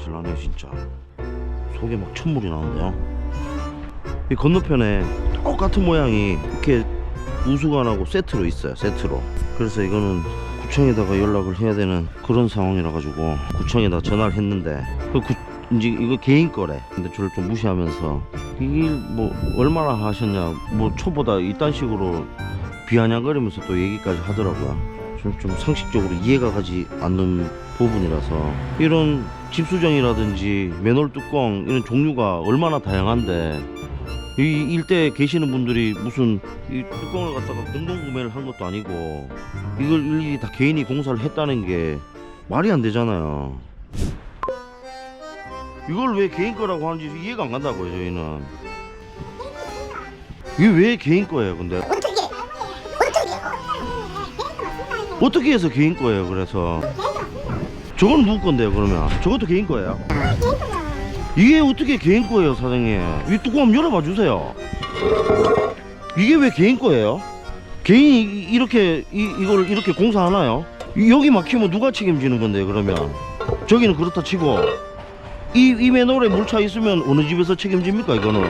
아슬아슬하네 진짜. 속에 막 천물이 나는데요? 이 건너편에 똑같은 모양이 이렇게 우수관하고 세트로 있어요 세트로. 그래서 이거는 구청에다가 연락을 해야 되는 그런 상황이라 가지고 구청에다 전화를 했는데 그 구, 이제 이거 개인 거래. 근데 저를 좀 무시하면서 이게 뭐 얼마나 하셨냐 뭐 초보다 이딴 식으로 비아냥거리면서 또 얘기까지 하더라고요. 좀, 좀 상식적으로 이해가 가지 않는 부분이라서 이런 집수정이라든지 맨홀 뚜껑 이런 종류가 얼마나 다양한데 이 일대에 계시는 분들이 무슨 이 뚜껑을 갖다가 공동 구매를 한 것도 아니고 이걸 일일이 다 개인이 공사를 했다는 게 말이 안 되잖아요. 이걸 왜 개인 거라고 하는지 이해가 안 간다고요 저희는. 이게 왜 개인 거예요 근데? 어떻게 어떻게 해서 개인 거예요 그래서? 저건 누구 건데요 그러면? 저것도 개인 거예요? 이게 어떻게 개인 거예요 사장님? 이 뚜껑 열어봐 주세요. 이게 왜 개인 거예요? 개인이 이- 이렇게 이, 이걸 이렇게 공사하나요? 이- 여기 막히면 누가 책임지는 건데 그러면? 저기는 그렇다 치고. 이, 이 맨홀에 물차 있으면 어느 집에서 책임집니까 이거는